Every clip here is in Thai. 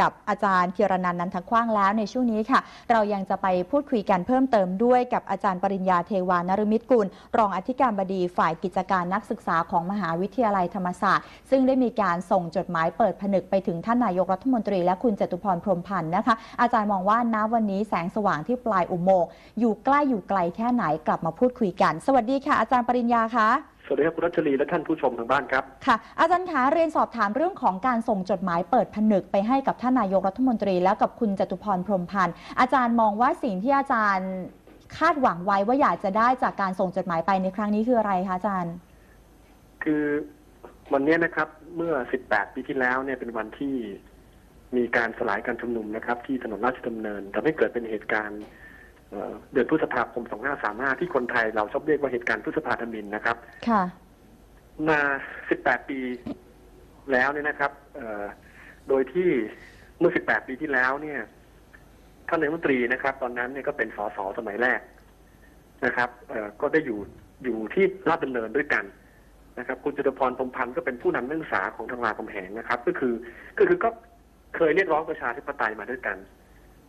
กับอาจารย์ธีรนันนันทกว้างแล้วในช่วงนี้ค่ะ เรายังจะไปพูดคุยกันเพิ่มเติมด้วยกับอาจารย์ปริญญาเทวานรมิตรกุล รองอธิการบดีฝ่ายกิจการนักศึกษาของมหาวิทยาลัยธรรมศาสตร์ ซึ่งได้มีการส่งจดหมายเปิดผนึกไปถึงท่านนายกรัฐมนตรีและคุณจตุพรพรมพันธ์นะคะ อาจารย์มองว่าณวันนี้แสงสว่างที่ปลายอุโมงค์อยู่ใกล้อยู่ไกลแค่ไหนกลับมาพูดคุยกัน สวัสดีค่ะ อาจารย์ปริญญาคะ วัสดีครับคุณรัชลีและท่านผู้ชมทางบ้านครับ ค่ะ อาจารย์คะเรียนสอบถามเรื่องของการส่งจดหมายเปิดผนึกไปให้กับท่านนายกรัฐมนตรี แล้วกับคุณจตุพรพรหมพันธ์อาจารย์มองว่าสิ่งที่อาจารย์คาดหวังไว้ว่าอยากจะได้จากการส่งจดหมายไปในครั้งนี้คืออะไรคะอาจารย์ คือวันนี้นะครับเมื่อ 18 ปีที่แล้วเนี่ยเป็นวันที่มีการสลายการชุมนุมนะครับ ที่ถนนราชดำเนินทำให้เกิดเป็นเหตุการณ์ เอ่อเดือนพฤษภาคม 2535 ที่คนไทยเราชอบเรียกว่าเหตุการณ์พฤษภาธมินนะครับ ค่ะ มา 18 ปีแล้วเนี่ยนะครับเอ่อโดยที่เมื่อ 18 ปีที่แล้วเนี่ยท่านนายกรัฐมนตรีนะครับ ตอนนั้นเนี่ยก็เป็นสสสมัยแรกนะครับเอ่อก็ได้อยู่อยู่ที่ราชดำเนินด้วยกันนะครับ คุณจตุพรพรหมพันธ์ก็เป็นผู้นำนักศึกษาของทางรามคำแหงนะครับ ก็คือก็คือก็เคยเรียกร้องประชาธิปไตยมาด้วยกัน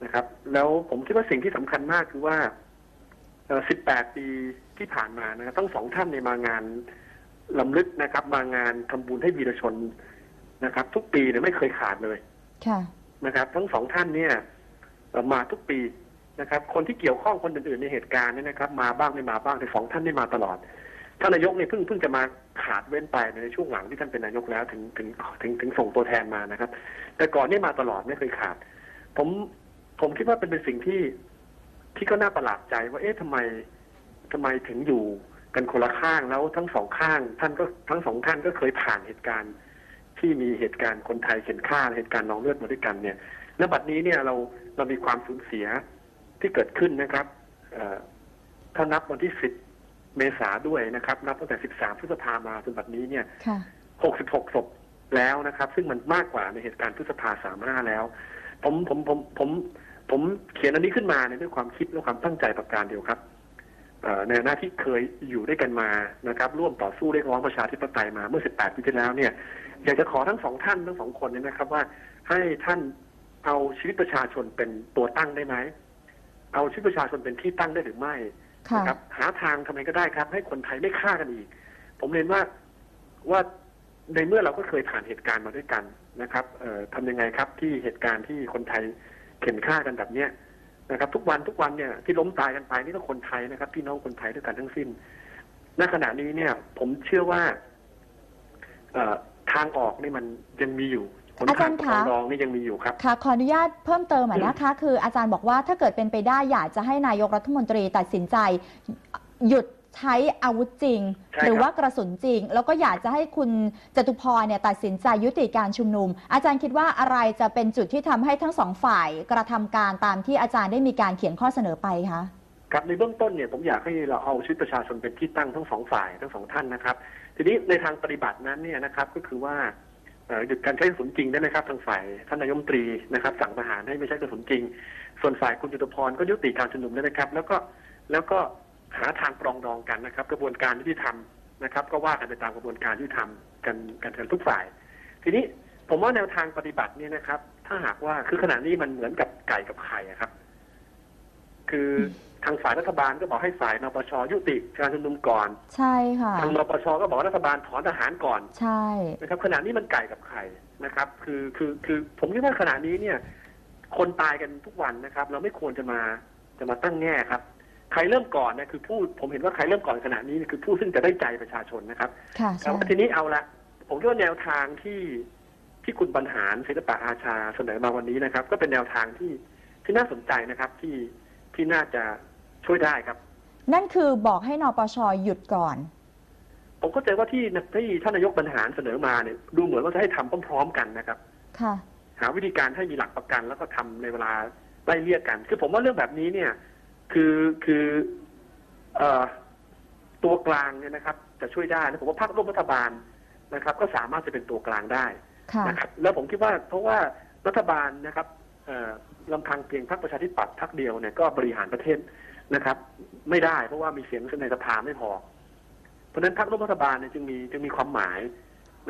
นะครับ แล้วผมคิดว่าสิ่งที่สำคัญมากคือว่าเอ่อ18 ปีที่ผ่านมานะครับทั้งสองท่านในยมางานลำลึกนะครับ มางานทำบุญให้วีรชนนะครับ ทุกปีเนี่ยไม่เคยขาดเลยค่ะนะครับ ทั้งสองท่านเนี่ยเอ่อมาทุกปีนะครับ คนที่เกี่ยวข้องคนอื่นๆในเหตุการณ์เนี่ยนะครับ มาบ้างไม่มาบ้างแต่สองท่านได้มาตลอดท่านนายกเนี่ยเพิ่งเพิ่งจะมาขาดเว้นไปในช่วงหลังที่ท่านเป็นนายกแล้วถึงถึงถึงถึงส่งตัวแทนมานะครับ แต่ก่อนเนี่ยมาตลอดไม่เคยขาด ผม ผมคิดว่าเป็นเป็นสิ่งที่ที่ก็น่าประหลาดใจว่าเอ๊ะทำไมทำไมถึงอยู่กันคนละข้างแล้วทั้งสองข้าง ท่านก็ทั้งสองท่านก็เคยผ่านเหตุการณ์ ที่มีเหตุการณ์คนไทยเข็นฆ่าเหตุการณ์น้องเลือดมาด้วยกันเนี่ยและบัดนี้เนี่ยเราเรามีความสูญเสียที่เกิดขึ้นนะครับเอ่อถ้านับวันที่10เมษาด้วยนะครับ นับตั้งแต่13พฤษภามาจนบัดนี้เนี่ยค่ะ66ศพแล้วนะครับ ซึ่งมันมากกว่าในเหตุการณ์พฤษภาสามห้าแล้ว ผมผมผมผม ผมเขียนอันนี้ขึ้นมาในยด้วยความคิดและความตั้งใจประการเดียวครับเอ่อในหน้าที่เคยอยู่ด้วยกันมานะครับ ร่วมต่อสู้เรียกร้องประชาธิปไตยมาเมื่อ 18 ปีที่แล้วเนี่ย อยากจะขอทั้งสองท่านทั้งสองคนเนี่ยนะครับ ว่าให้ท่านเอาชีวิตประชาชนเป็นตัวตั้งได้ไหมเอาชีวิตประชาชนเป็นที่ตั้งได้หรือไม่ค่ะนะครับ หาทางทำไมก็ได้ครับ ให้คนไทยไม่ฆ่ากันอีก ผมเรียนว่าว่าในเมื่อเราก็เคยผ่านเหตุการณ์มาด้วยกันนะครับเอ่อทำยังไงครับที่เหตุการณ์ที่คนไทย เข็นฆ่ากันแบบเนี้ยนะครับ ทุกวันทุกวันเนี่ยที่ล้มตายกันไปนี่ก็คนไทยนะครับ พี่น้องคนไทยด้วยกันทั้งสิ้นณขณะนี้เนี่ย ผมเชื่อว่าเอ่อทางออกนี่มันยังมีอยู่หนอาจาทารงย์ปคะรองดองนี่ยังมีอยู่ครับค่ะขออนุญาตเพิ่มเติมอะนะคะ คืออาจารย์บอกว่าถ้าเกิดเป็นไปได้อยากจะให้นายกรัฐมนตรีตัดสินใจหยุด ใช้อาวุธจริง ใช่ครับ หรือว่ากระสุนจริง แล้วก็อยากจะให้คุณจตุพรเนี่ยตัดสินใจยุติการชุมนุม อาจารย์คิดว่าอะไรจะเป็นจุดที่ทำให้ทั้งสองฝ่ายกระทำการตามที่อาจารย์ได้มีการเขียนข้อเสนอไปคะครับในเบื้องต้นเนี่ยผมอยากให้เราเอาชีวิตประชาชนเป็นที่ตั้งทั้งสองฝ่ายทั้งสองท่านนะครับ ทีนี้ในทางปฏิบัตินั้นเนี่ยนะครับก็คือว่าเอ่อหยุดการใช้กระสุนจริงได้ไหมครับทางฝ่ายท่านนายกรัฐมนตรีนะครับสั่งทหารให้ไม่ใช้กระสุนจริง ส่วนฝ่ายคุณจตุพรก็ยุติการชุมนุมได้ไหมครับ แล้วก็แล้วก็ หาทางปรองดองกันนะครับ กระบวนการยุติธรรมนะครับ ก็ว่ากันไปตามกระบวนการยุติธรรมกันกันกันทุกฝ่าย ทีนี้ผมว่าแนวทางปฏิบัติเนี่ยนะครับ ถ้าหากว่าคือขณะนี้มันเหมือนกับไก่กับไข่อะครับ คือทางฝ่ายรัฐบาลก็บอกให้ฝ่ายนปชยุติการชุมนุมก่อน ใช่ค่ะทางนปชก็บอกว่ารัฐบาลถอนทหารก่อน ใช่นะครับ ขณะนี้มันไก่กับไข่นะครับ คือคือคือผมคิดว่าขณะนี้เนี่ย คนตายกันทุกวันนะครับ เราไม่ควรจะมาจะมาตั้งแง่ครับ ใครเริ่มก่อนเนี่ยคือผู้ผมเห็นว่าใครเริ่มก่อนขณะนี้เนี่ยคือผู้ซึ่งจะได้ใจประชาชนนะครับค่ะแต่ใช่ว่าทีนี้เอาละผมคิดว่าแนวทางที่ที่คุณบรรหารศิลปะอาชาเสนอมาวันนี้นะครับ ก็เป็นแนวทางที่ที่น่าสนใจนะครับที่ที่น่าจะช่วยได้ครับ นั่นคือบอกให้นปชหยุดก่อน ผมเข้าใจว่าที่ที่ท่านนายกบรรหารเสนอมาเนี่ยดูเหมือนว่าจะให้ทำพร้อมๆกันนะครับ ค่ะ หาวิธีการให้มีหลักประกันแล้วก็ทำในเวลาไล่เลี่ยกัน คือผมว่าเรื่องแบบนี้เนี่ย คือคือเอ่อตัวกลางเนี่ยนะครับ จะช่วยได้นะผมว่าพรรคร่วมรัฐบาลนะครับ ก็สามารถจะเป็นตัวกลางได้ค่ะ นะครับ แล้วผมคิดว่าเพราะว่ารัฐบาลนะครับเอ่อลำพังเพียงพรรคประชาธิปัตย์พรรคเดียวเนี่ยก็บริหารประเทศนะครับ ไม่ได้เพราะว่ามีเสียงในสภาไม่พอ เพราะฉะนั้นพรรคร่วมรัฐบาลเนี่ยจึงมีจึงมีความหมาย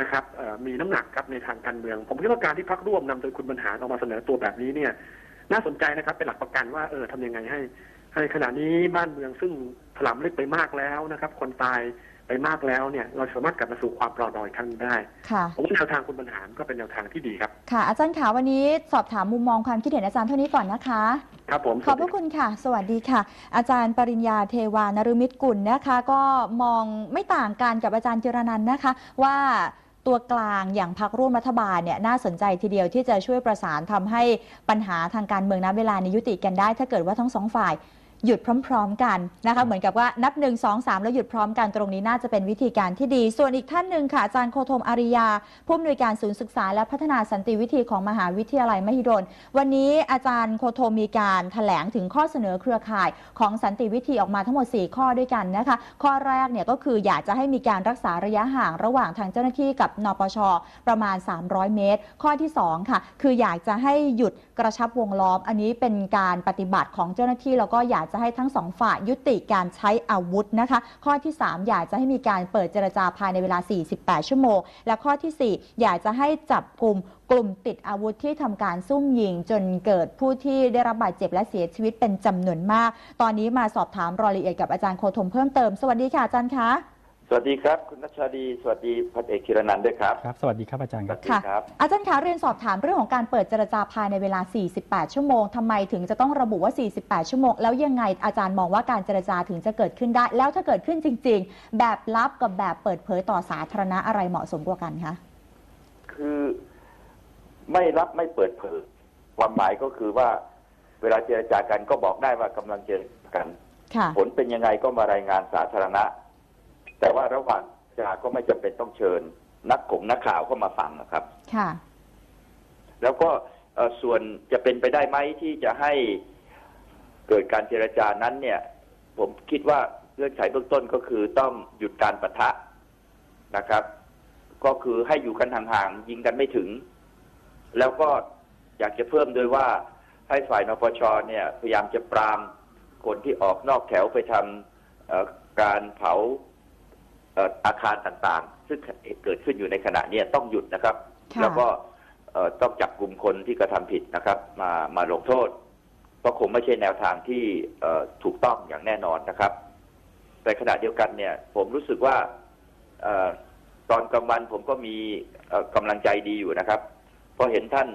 นะครับเอ่อมีน้ำหนักครับในทางการเมือง ผมคิดว่าการที่พักร่วมนำโดยคุณบรรหารออกมาเสนอตัวแบบนี้เนี่ย น่าสนใจนะครับเป็นหลักประกันว่าเออทำยังไงให้ ให้ขณะนี้บ้านเมืองซึ่งถลำลึกไปมากแล้วนะครับ คนตายไปมากแล้วเนี่ยเราสามารถกลับมาสู่ความปลอดภัยครั้งได้ค่ะผมว่าแนวทางคุณบรรหารก็เป็นแนวทางที่ดีครับค่ะ อาจารย์ขาวันนี้สอบถามมุมมองความคิดเห็นอาจารย์เท่านี้ก่อนนะคะ ครับผมขอบพระคุณค่ะ สวัสดีค่ะ อาจารย์ปริญญาเทวานรุมิตรกุลนะคะ ก็มองไม่ต่างกันกับอาจารย์จิรนันท์นะคะ ว่าตัวกลางอย่างพักร่วมรัฐบาลเนี่ยน่าสนใจทีเดียวที่จะช่วยประสานทำให้ปัญหาทางการเมืองณเวลานี้ยุติกันได้ ถ้าเกิดว่าทั้งสองฝ่าย หยุดพร้อม ๆ กันนะคะเหมือนกับว่านับหนึ่งสองสามแล้วหยุดพร้อมกันตรงนี้น่าจะเป็นวิธีการที่ดี ส่วนอีกท่านหนึ่งค่ะอาจารย์โคธมอาริยา ผู้อำนวยการศูนย์ศึกษาและพัฒนาสันติวิธีของมหาวิทยาลัยมหิดล วันนี้อาจารย์โคโทมีการแถลงถึงข้อเสนอเครือข่ายของสันติวิธีออกมาทั้งหมด 4 ข้อด้วยกันนะคะ ข้อแรกเนี่ยก็คืออยากจะให้มีการรักษาระยะห่างระหว่างทางเจ้าหน้าที่กับนปช ประมาณ 300 เมตร ข้อที่ 2 ค่ะ คืออยากจะให้หยุดกระชับวงล้อม อันนี้เป็นการปฏิบัติของเจ้าหน้าที่แล้วก็อยากจะให้ทั้งสองฝ่ายยุติการใช้อาวุธนะคะ ข้อที่ 3 อยากจะให้มีการเปิดเจรจาภายในเวลา 48 ชั่วโมง และข้อทีสี่4 อยากจะให้จับกลุ่มกลุ่มติดอาวุธที่ทำการซุ่มยิง จนเกิดผู้ที่ได้รับบาดเจ็บและเสียชีวิตเป็นจำนวนมาก ตอนนี้มาสอบถามรายละเอียดกับอาจารย์โคธมเพิ่มเติม สวัสดีค่ะอาจารย์คะ สวัสดีครับ คุณนัชชาดีสวัสดีพันเอกคิรนันท์ด้วยครับ ครับ สวัสดีครับอาจารย์สครัวับสดีค่ะ ครับ อาจารย์คะเรียนสอบถามเรื่องของการเปิดเจรจาภายในเวลา 48 ชั่วโมงทำไมถึงจะต้องระบุว่า 48 ชั่วโมง แล้วยังไงอาจารย์มองว่าการเจรจาถึงจะเกิดขึ้นได้ แล้วถ้าเกิดขึ้นจริง ๆ แบบลับกับแบบเปิดเผยต่อสาธารณะอะไรเหมาะสมกว่ากันคะคือไม่รับไม่เปิดเผยความหมายก็คือว่า เวลาเจรจากันก็บอกได้ว่ากำลังเจรจากัน ค่ะ ผลเป็นยังไงก็มารายงานสาธารณะ แต่ว่าระหว่างจาก็ไม่จำเป็นต้องเชิญ นักข่งนักข่าวเข้ามาฟังนะครับ ค่ะ แล้วก็เอ่อส่วนจะเป็นไปได้ไหมที่จะให้เกิดการเจรจานั้นเนี่ย ผมคิดว่าเงื่อนไขเบื้องต้นก็คือต้องหยุดการประทะนะครับ ก็คือให้อยู่กันห่างๆยิงกันไม่ถึง แล้วก็อยากจะเพิ่มด้วยว่าให้ฝ่ายนปชเนี่ยพยายามจะปรามคนที่ออกนอกแถวไปทำเอ่อการเผาเอ่ออาคารต่างๆ ซึ่งเกิดขึ้นอยู่ในขณะเนี้ยต้องหยุดนะครับค่ะแล้วก็เอ่อต้องจับกลุ่มคนที่กระทำผิดนะครับ มามาลงโทษเพราะคงไม่ใช่แนวทางที่เอ่อถูกต้องอย่างแน่นอนนะครับแต่ขณะเดียวกันเนี่ย ผมรู้สึกว่าเอ่อตอนกลางวันผมก็มีเอ่อกำลังใจดีอยู่นะครับเพราะเห็นท่าน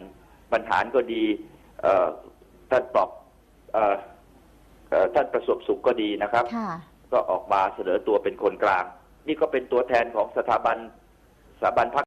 บรรหารก็ดีเอ่อท่านปลอบเอ่อเอ่อท่านประสบสุขก็ดีนะครับค่ะก็ออกมาเสนอตัวเป็นคนกลาง นี่ก็เป็นตัวแทนของสถาบันสถาบันพรรค